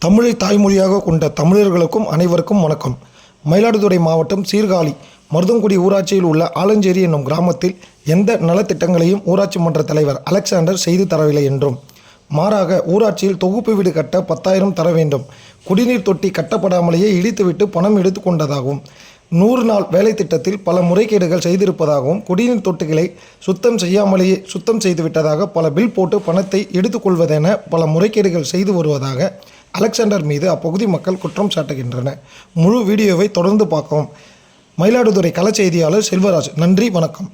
தமிழை தாய்மொழியாக கொண்ட தமிழர்களுக்கும் அனைவருக்கும் வணக்கம். மயிலாடுதுறை மாவட்டம் சீர்காழி மருதங்குடி ஊராட்சியில் உள்ள ஆலஞ்சேரி என்னும் கிராமத்தில் எந்த நலத்திட்டங்களையும் ஊராட்சி மன்ற தலைவர் அலெக்சாண்டர் செய்து தரவில்லை என்றும் மாறாக ஊராட்சியில் தொகுப்பு வீடு கட்ட பத்தாயிரம் தர வேண்டும் குடிநீர் தொட்டி கட்டப்படாமலேயே இடித்துவிட்டு பணம் எடுத்து கொண்டதாகவும் நூறு நாள் வேலை திட்டத்தில் பல முறைகேடுகள் செய்திருப்பதாகவும் குடிநீர் தொட்டிகளை சுத்தம் செய்யாமலேயே சுத்தம் செய்துவிட்டதாக பல பில் போட்டு பணத்தை எடுத்துக்கொள்வதென பல முறைகேடுகள் செய்து வருவதாக அலெக்சாண்டர் மீது அப்பகுதி மக்கள் குற்றம் சாட்டுகின்றனர். முழு வீடியோவை தொடர்ந்து பார்க்கவும். மயிலாடுதுறை கள செய்தியாளர் செல்வராஜ் நன்றி வணக்கம்.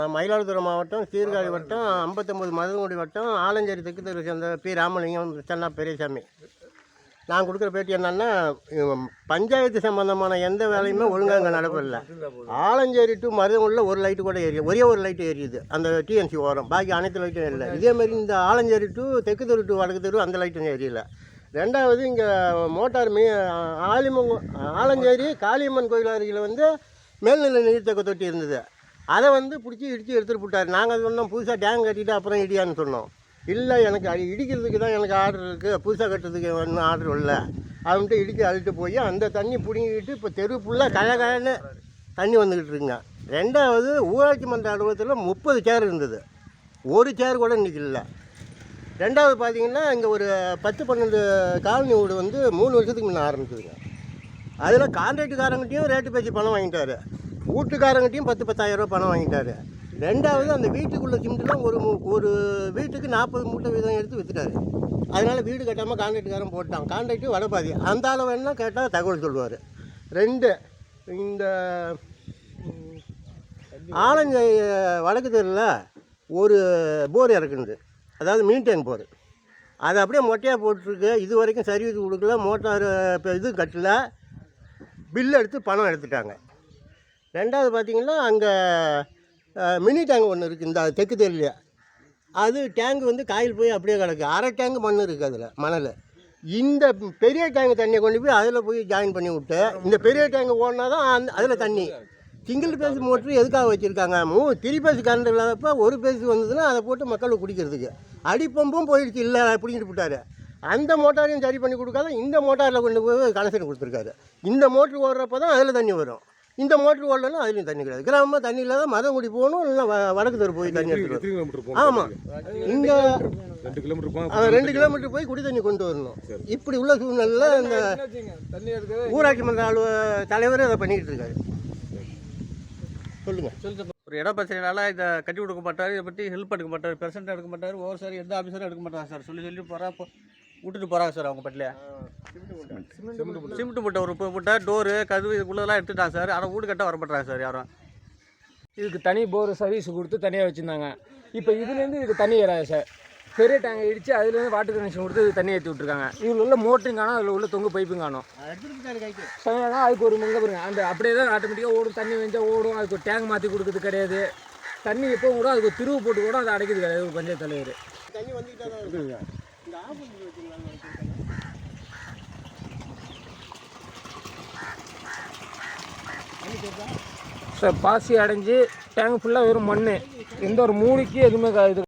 நான் மயிலாடுதுறை மாவட்டம் சீர்காழி வட்டம் ஐம்பத்தொம்பது மருதங்குடி வட்டம் ஆலஞ்சேரி தெற்கு தெரு சேர்ந்த பி. ராமலிங்கம் சென்னா பெரியசாமி. நான் கொடுக்குற பேட்டி என்னன்னா பஞ்சாயத்து சம்பந்தமான எந்த வேலையுமே ஒழுங்காக அங்கே நடப்பதில்லை. ஆலஞ்சேரி டு மருதங்குடியில் ஒரு லைட்டு கூட எரியும் ஒரே ஒரு லைட்டு எரியுது அந்த டிஎன்சி ஓரம். பாக்கி அனைத்து லைட்டும் இல்லை இதேமாதிரி இந்த ஆலஞ்சேரி டு தெற்கு தெரு டு வடக்கு தெரு அந்த லைட்டும் எரியல ரெண்டாவது இங்கே மோட்டார் மீ ஆலிமங்க ஆலஞ்சேரி காளியம்மன் கோயில் அருகில் வந்து மேல்நிலை நீர்த்தக்க தொட்டி இருந்தது. அதை வந்து பிடிச்சி இடித்து எடுத்துகிட்டு போட்டார். நாங்கள் சொன்னோம். புதுசாக டேங் கட்டிட்டு அப்புறம் இடியான்னு சொன்னோம். இல்லை எனக்கு அது இடிக்கிறதுக்கு தான் எனக்கு ஆர்டர் இருக்குது புதுசாக கட்டுறதுக்கு ஒன்றும் ஆர்டர் இல்லை. அவன்கிட்ட இடிக்க அழுட்டு போய் அந்த தண்ணி பிடுங்கிக்கிட்டு இப்போ தெரு ஃபுல்லாக கழகழன்னு தண்ணி வந்துக்கிட்டு இருக்குங்க. ரெண்டாவது ஊராட்சி மன்ற அலுவலகத்தில் முப்பது சேர் இருந்தது. ஒரு சேர் கூட இன்றைக்கி இல்லை. ரெண்டாவது பார்த்தீங்கன்னா இங்கே ஒரு பத்து பன்னெண்டு காலனி வீடு வந்து மூணு வருஷத்துக்கு முன்னே ஆரம்பிச்சதுங்க. அதில் கான்ட்ராக்டுக்காரங்கிட்டையும் ரேட்டு பேசி பணம் வாங்கிட்டாரு. வீட்டுக்காரங்கிட்டையும் பத்து பத்தாயிரம் பணம் வாங்கிட்டாரு. ரெண்டாவது அந்த வீட்டுக்குள்ள சிமெண்ட்லாம் ஒரு ஒரு வீட்டுக்கு நாற்பது மூட்டை வீதம் எடுத்து விற்றுட்டாரு அதனால் வீடு கட்டாமல் கான்ட்ராக்டுக்காரன் போட்டான். கான்ட்ராக்டு வடபாதி. அந்த ஆள் வேணா கேட்டால் தகவல் சொல்லுவார். ரெண்டு இந்த ம், ஆலஞ்ச வடக்கு தெருவில் ஒரு போர் இறக்குனது. அதாவது மீன் டேங்க் போர். அது அப்படியே மொட்டையாக போட்டிருக்கு. இது வரைக்கும் சர்வீஸ் கொடுக்கல. மோட்டார் இப்போ இது கட்டல. பில் எடுத்து பணம் எடுத்துட்டாங்க. ரெண்டாவது பார்த்தீங்கன்னா அங்கே மினி டேங்க் ஒன்று இருக்குது இந்த தெற்கு தெருலையே. அது டேங்க் வந்து காயில் போய் அப்படியே கிடக்கு. அரை டேங்க் மண் இருக்குது அதில் மணல். இந்த பெரிய டேங்க் தண்ணியை கொண்டு போய் அதில் போய் ஜாயின் பண்ணி விட்டு இந்த பெரிய டேங்க் ஓடினா தான் அந்த அதில் தண்ணி. சிங்கிள் பேஸ் மோட்ரு எதுக்காக வச்சுருக்காங்க? மூ த்ரீ பேஸ் கரண்ட் இல்லாதப்ப ஒரு பேஸ் வந்ததுன்னா அதை போட்டு மக்களுக்கு குடிக்கிறதுக்கு. அடிப்பம்பும் போயிடுச்சு இல்லை பிடிங்கிட்டு போட்டார் அந்த மோட்டாரையும் சரி பண்ணி கொடுக்காத இந்த மோட்டாரில் கொண்டு போய் கனெக்ஷன் கொடுத்துருக்காரு. இந்த மோட்ரு ஓடுறப்ப தான் அதில் தண்ணி வரும். இந்த மோட்ரு ஓடலன்னா அதுலேயும் தண்ணி கிடையாது. கிராமமாக தண்ணி இல்லாத மதங்குடி போகணும் இல்லைன்னா வடக்கு தெரு போய் தண்ணி போகணும்? ஆமாம் இங்கே ரெண்டு கிலோமீட்டர் ரெண்டு கிலோமீட்டர் போய் குடி தண்ணி கொண்டு வரணும். இப்படி உள்ள சூழ்நிலையில் இந்த ஊராட்சி மன்ற அலுவ தலைவர் அதை பண்ணிக்கிட்டு இருக்காரு. சொல்லுங்கள் ஒரு இட பிரச்சனைனால இதை கட்டி கொடுக்க மாட்டார் இதை பற்றி ஹெல்ப் எடுக்க மாட்டார் பெர்சன்ட் எடுக்க மாட்டார் ஓவர் சார் எந்த ஆஃபீஸரும் எடுக்க மாட்டாங்க சார்? சொல்லி சொல்லி போகிறா விட்டுட்டு போகிறாங்க சார் அவங்க பட்டில. சிமெண்ட் மூட்டை ஒரு மூட்டை டோரு கதவு இதுக்குள்ளதெல்லாம் எடுத்துட்டாங்க சார். ஆனால் வீடு கட்ட வர மாட்டாங்க சார் யாரும். இதுக்கு தனி போர் சர்வீஸ் கொடுத்து தனியாக வச்சுருந்தாங்க. இப்போ இதுலேருந்து இதுக்கு தண்ணி ஏறாது சார். பெரிய டேங்கை இடித்து அதுலேருந்து வாட்டர் கனெக்ஷன் கொடுத்து இது தண்ணி ஏற்றி விட்ருக்காங்க இதில் உள்ள மோட்டரும் காணும் அதில் உள்ள தொங்கு பைப்பும் காணும். சரியாக அதுக்கு ஒரு முங்க பாருங்க. அந்த அப்படியே தான் ஆட்டோமேட்டிக்காக ஓடும். தண்ணி வெஞ்சா ஓடும். அதுக்கு ஒரு டேங்க் மாற்றி கொடுக்குறது கிடையாது. தண்ணி எப்பவும் கூட அதுக்கு ஒரு திருவு போட்டு கூட அதை அடைக்கிறது கிடையாது. ஒரு பஞ்சாயத்து தலைவர். தண்ணி வந்துக்கிட்டே தான் சார் பாசி அடைஞ்சு டேங்க் ஃபுல்லாக வெறும் மண் எந்த ஒரு மூலிக்கு எதுவுமே இது